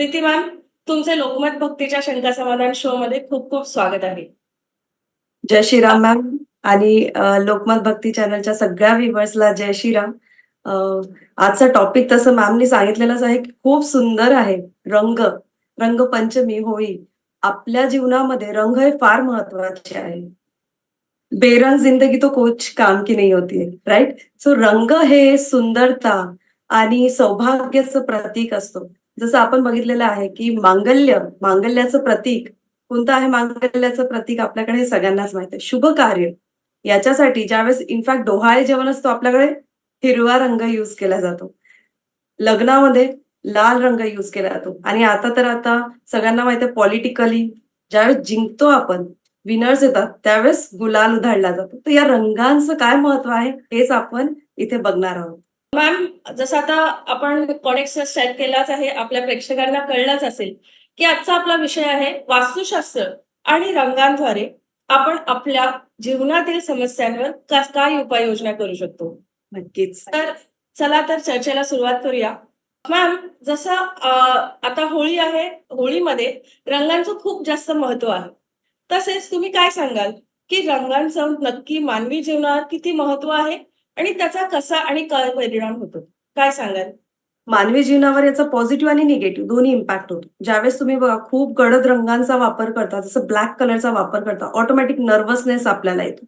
Preeti ma'am तुमचे लोकमत भक्तीच्या शंका समाधान शो मध्ये खूप खूप स्वागत आहे. जय श्रीराम मॅम आणि लोकमत भक्ती चॅनलच्या सगळ्या व्हिवर्सला जय श्रीराम. आजचा टॉपिक तसं मॅमनी सांगितलेलंच आहे की खूप सुंदर आहे रंग. रंगपंचमी होळी. आपल्या जीवनामध्ये रंग हे फार महत्त्वाचे आहे. बेरंग जिंदगी तो कुछ काम की नाही होती राईट सो रंग हे सुंदरता आणि सौभाग्याचं प्रतीक असतो. जसं आपण बघितलेलं आहे की मांगल्य मांगल्याचं प्रतीक कोणतं आहे मांगल्याचं प्रतीक आपल्याकडे हे सगळ्यांनाच माहीत आहे. शुभ कार्य याच्यासाठी ज्यावेळेस इनफॅक्ट डोहाळे जेवण असतो आपल्याकडे हिरवा रंग युज केला जातो. लग्नामध्ये लाल रंग युज केला जातो. आणि आता तर आता सगळ्यांना माहिती आहे पॉलिटिकली ज्यावेळेस जिंकतो आपण विनर्स येतात त्यावेळेस गुलाल उधळला जातो. तर या रंगांचं काय महत्त्व आहे हेच आपण इथे बघणार आहोत. मॅम जसं आता आपण कॉनेक्ट सेट केलाच आहे आपल्या प्रेक्षकांना कळलंच असेल की आजचा आपला विषय आहे वास्तुशास्त्र आणि रंगांद्वारे आपण आपल्या जीवनातील समस्यांवर काय उपाययोजना करू शकतो? नक्कीच. तर चला तर चर्चेला सुरुवात करूया. मॅम जसं आता होळी आहे होळीमध्ये रंगांचं खूप जास्त महत्त्व आहे. तसेच तुम्ही काय सांगाल की रंगांचं नक्की मानवी जीवनावर किती महत्त्व आहे? आणि त्याचा कसा आणि काय परिणाम होतो? काय सांगाल? मानवी जीवनावर याचा पॉझिटिव्ह आणि निगेटिव्ह दोन्ही इम्पॅक्ट होतो. ज्यावेळेस तुम्ही बघा खूप गडद रंगांचा वापर करता जसं ब्लॅक कलरचा वापर करता ऑटोमॅटिक नर्वसनेस आपल्याला येतो.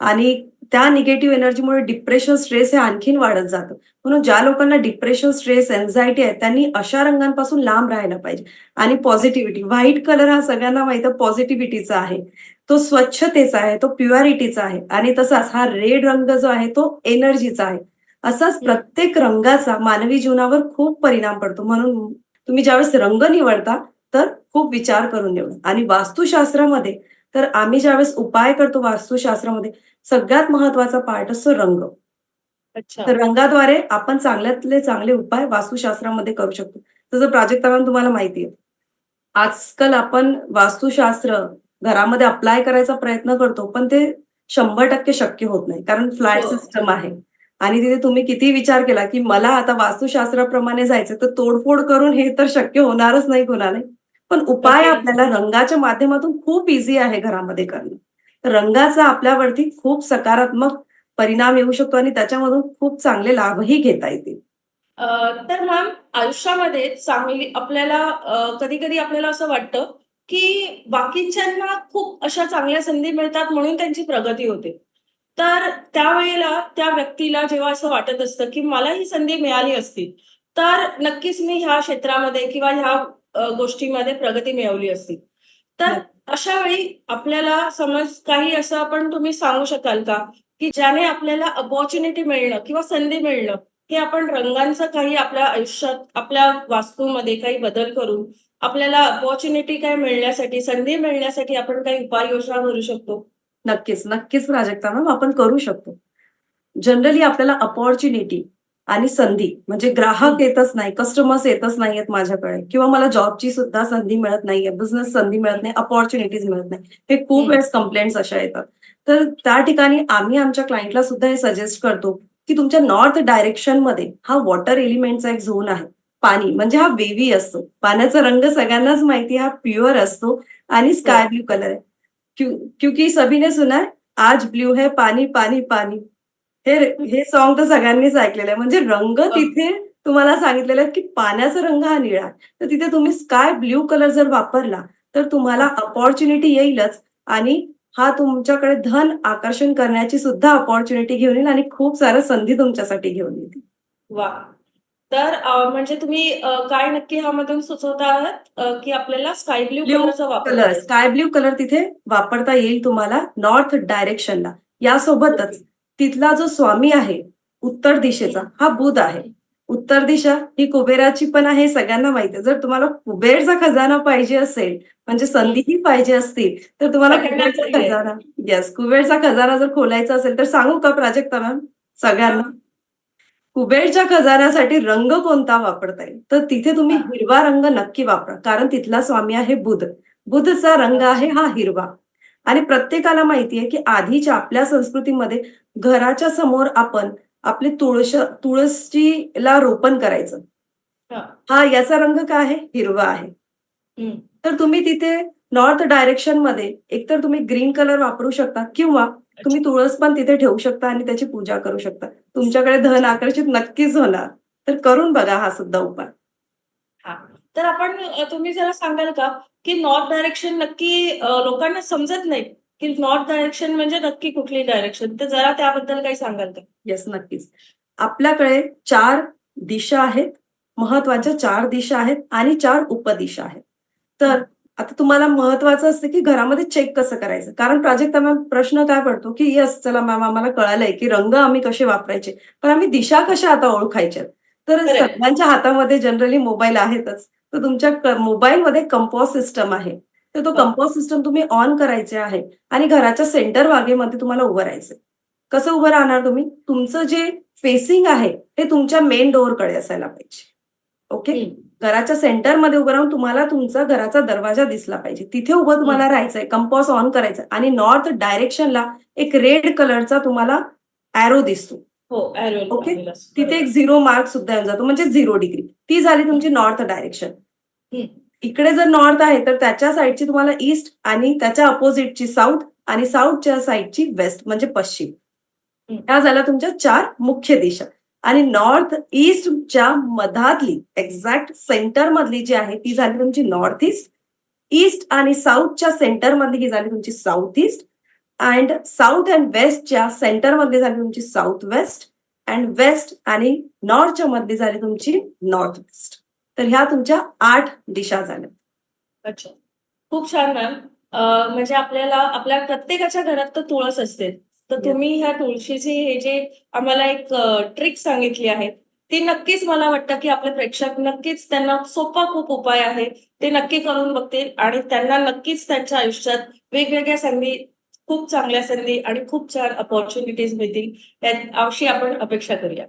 आणि त्या निगेटिव्ह एनर्जीमुळे डिप्रेशन स्ट्रेस हे आणखीन वाढत जातं. म्हणून ज्या लोकांना डिप्रेशन स्ट्रेस एन्झायटी आहे त्यांनी अशा रंगांपासून लांब राहायला पाहिजे. आणि पॉझिटिव्हिटी व्हाईट कलर हा सगळ्यांना माहिती पॉझिटिव्हिटीचा आहे. तो स्वच्छतेचा आहे तो प्युअरिटीचा आहे आणि तसाच हा रेड रंग जो आहे तो एनर्जीचा आहे. असाच प्रत्येक रंगाचा मानवी जीवनावर खूप परिणाम पडतो. म्हणून तुम्ही ज्यावेळेस रंग निवडता तर खूप विचार करून निवडा. आणि वास्तुशास्त्रामध्ये तर आम्ही ज्यावेळेस उपाय करतो वास्तुशास्त्रामध्ये सगळ्यात महत्त्वाचा पार्ट असतो रंग. तर रंगाद्वारे आपण चांगल्यातले चांगले उपाय वास्तुशास्त्रामध्ये करू शकतो. तसं प्राजक्ता मॅम तुम्हाला माहिती आहे. आजकाल आपण वास्तुशास्त्र घरामध्ये अप्लाय करायचा प्रयत्न करतो पण ते शंभर टक्के शक्य होत नाही. कारण फ्लॅट हो. सिस्टम आहे. आणि तिथे तुम्ही किती विचार केला की मला आता वास्तुशास्त्राप्रमाणे जायचं तर तोडफोड करून हे तर शक्य होणारच नाही कोणाला पण उपाय. आपल्याला रंगाच्या माध्यमातून खूप इझी आहे घरामध्ये करणं. तर रंगाचा आपल्यावरती खूप सकारात्मक परिणाम येऊ शकतो आणि त्याच्यामधून खूप चांगले लाभही घेता येतील. तर मॅम आयुष्यामध्ये चांगली आपल्याला कधी कधी आपल्याला असं वाटतं की बाकीच्यांना खूप अशा चांगल्या संधी मिळतात म्हणून त्यांची प्रगती होते. तर त्यावेळेला त्या व्यक्तीला जेव्हा असं वाटत असतं की मला ही संधी मिळाली असती तर नक्कीच मी ह्या क्षेत्रामध्ये किंवा ह्या गोष्टीमध्ये प्रगती मिळवली असती. तर अशा वेळी आपल्याला समज काही असं आपण तुम्ही सांगू शकाल का? की ज्याने आपल्याला अपॉर्च्युनिटी मिळणं किंवा संधी मिळणं हे आपण रंगांचं काही आपल्या आयुष्यात आपल्या वास्तूमध्ये काही बदल करून आपल्याला अपॉर्च्युनिटी काय मिळण्यासाठी संधी मिळण्यासाठी आपण काही उपाययोजना करू शकतो? नक्कीच नक्कीच प्राजक्ता मॅम आपण करू शकतो. जनरली आपल्याला अपॉर्च्युनिटी आणि संधी म्हणजे ग्राहक येतच नाही कस्टमर्स येतच नाहीयेत माझ्याकडे किंवा मला जॉबची सुद्धा संधी मिळत नाहीये बिझनेस संधी मिळत नाही अपॉर्च्युनिटीज मिळत नाही हे खूप. वेळेस कंप्लेंट्स अशा येतात. तर त्या ठिकाणी आम्ही आमच्या क्लायंटला सुद्धा हे सजेस्ट करतो की तुमच्या नॉर्थ डायरेक्शनमध्ये हा वॉटर एलिमेंटचा एक झोन आहे. पाणी म्हणजे हा वेवी असतो. पाण्याचा रंग सगळ्यांनाच माहिती आहे, हा प्युअर असतो आणि स्काय ब्ल्यू कलर आहे. क्यू- क्योंकि सभी ने सुना है आज ब्ल्यू है पाणी पाणी पाणी. हे हे सॉन्ग तर सगळ्यांनीच ऐकलेलं आहे. म्हणजे रंग तिथे तुम्हाला सांगितलेलं आहे की पाण्याचा रंग हा निळा. तर तिथे तुम्ही स्काय ब्ल्यू कलर जर वापरला तर तुम्हाला अपॉर्च्युनिटी येईलच आणि हा तुमच्याकडे धन आकर्षण करण्याची सुद्धा अपॉर्च्युनिटी घेऊन येईल आणि खूप साऱ्या संधी तुमच्यासाठी घेऊन येतील वा. तर म्हणजे तुम्ही काय नक्की ह्यामधून सुचवता आहात? की आपल्याला स्काय ब्ल्यू कलरचा वापर. स्काय ब्ल्यू कलर तिथे वापरता येईल तुम्हाला नॉर्थ डायरेक्शनला यासोबतच तिथला जो स्वामी आहे उत्तर दिशेचा हा बुध आहे. उत्तर दिशा ही कुबेराची पण आहे सगळ्यांना माहिती आहे. जर तुम्हाला कुबेरचा खजाना पाहिजे असेल म्हणजे संधीही पाहिजे असतील तर तुम्हाला कुबेरचा. खजाना. येस कुबेरचा खजाना जर खोलायचा असेल तर सांगू का प्राजक्ता मॅम? सगळ्यांना. कुबेरच्या खजान्यासाठी रंग कोणता वापरता येईल? तर तिथे तुम्ही हिरवा रंग नक्की वापरा कारण तिथला स्वामी आहे बुध. बुधचा रंग आहे हा हिरवा. आणि प्रत्येकाला माहिती आहे की आधीच्या आपल्या संस्कृतीमध्ये घराच्या समोर आपण आपली तुळश तुळशीला रोपण करायचं. हा. याचा रंग काय आहे? हिरवा आहे. तर तुम्ही तिथे नॉर्थ डायरेक्शनमध्ये एकतर तुम्ही ग्रीन कलर वापरू शकता किंवा तुम्ही तुळस पण तिथे ठेवू शकता आणि त्याची पूजा करू शकता. तुमच्याकडे धन आकर्षित नक्कीच होणार. तर करून बघा हा सुद्धा उपाय. तर आपण तुम्ही जरा सांगाल का की नॉर्थ डायरेक्शन नक्की लोकांना समजत नाही? की नॉर्थ डायरेक्शन म्हणजे नक्की कुठली डायरेक्शन तर जरा त्याबद्दल काही सांगाल का? येस नक्कीच. आपल्याकडे चार दिशा आहेत महत्त्वाच्या चार दिशा आहेत आणि चार उपदिशा आहेत. तर आता तुम्हाला महत्वाचं असतं की घरामध्ये चेक कसं करायचं? कारण प्राजक्ता मॅम प्रश्न काय पडतो की येस चला मॅम आम्हाला कळालंय की रंग आम्ही कसे वापरायचे? पण आम्ही दिशा कशा आता ओळखायच्या? तर. सगळ्यांच्या हातामध्ये जनरली मोबाईल आहेतच. तर तुमच्या मोबाईलमध्ये कंपॉज सिस्टम आहे. तर तो हो. कंपॉज सिस्टम तुम्ही ऑन करायचे आहे आणि घराच्या सेंटर वागेमध्ये तुम्हाला उभं राहायचं कसं उभं राहणार तुम्ही? तुमचं जे फेसिंग आहे ते तुमच्या मेन डोअरकडे असायला पाहिजे. ओके. घराच्या सेंटरमध्ये उभं राहून तुम्हाला तुमचा घराचा दरवाजा दिसला पाहिजे. तिथे उभं तुम्हाला राहायचंय कंपॉस ऑन करायचं आणि नॉर्थ डायरेक्शनला एक रेड कलरचा तुम्हाला अॅरो दिसतो. हो ओके. तिथे एक झिरो मार्क सुद्धा येऊन जातो म्हणजे झिरो डिग्री ती झाली तुमची नॉर्थ डायरेक्शन. इकडे जर नॉर्थ आहे तर त्याच्या साईडची तुम्हाला ईस्ट आणि त्याच्या अपोजिटची साऊथ आणि साऊथच्या साईडची वेस्ट म्हणजे पश्चिम. ह्या झाल्या तुमच्या चार मुख्य दिशा. आणि नॉर्थ ईस्टच्या मधातली एक्झॅक्ट सेंटर मधली जी आहे ती झाली तुमची नॉर्थ ईस्ट. ईस्ट आणि साऊथच्या सेंटर मधली ही झाली तुमची south east. And south and वेस्टच्या centre मधली झाली तुमची साऊथ वेस्ट. अँड वेस्ट आणि नॉर्थच्या मधली झाली तुमची नॉर्थ वेस्ट. तर ह्या तुमच्या आठ दिशा झाल्या अच्छा. खूप छान मॅम. म्हणजे आपल्याला आपल्या प्रत्येकाच्या घरात तर तुळस असते. तर. तुम्ही ह्या तुळशीची हे जे आम्हाला एक ट्रिक सांगितली आहे ती नक्कीच मला वाटतं की आपले प्रेक्षक नक्कीच त्यांना सोपा खूप उपाय आहे. ते नक्की करून बघतील आणि त्यांना नक्कीच त्यांच्या आयुष्यात वेगवेगळ्या संधी खूप चांगल्या संधी आणि खूप छान अपॉर्च्युनिटीज मिळतील. अशी आपण अपेक्षा करूया.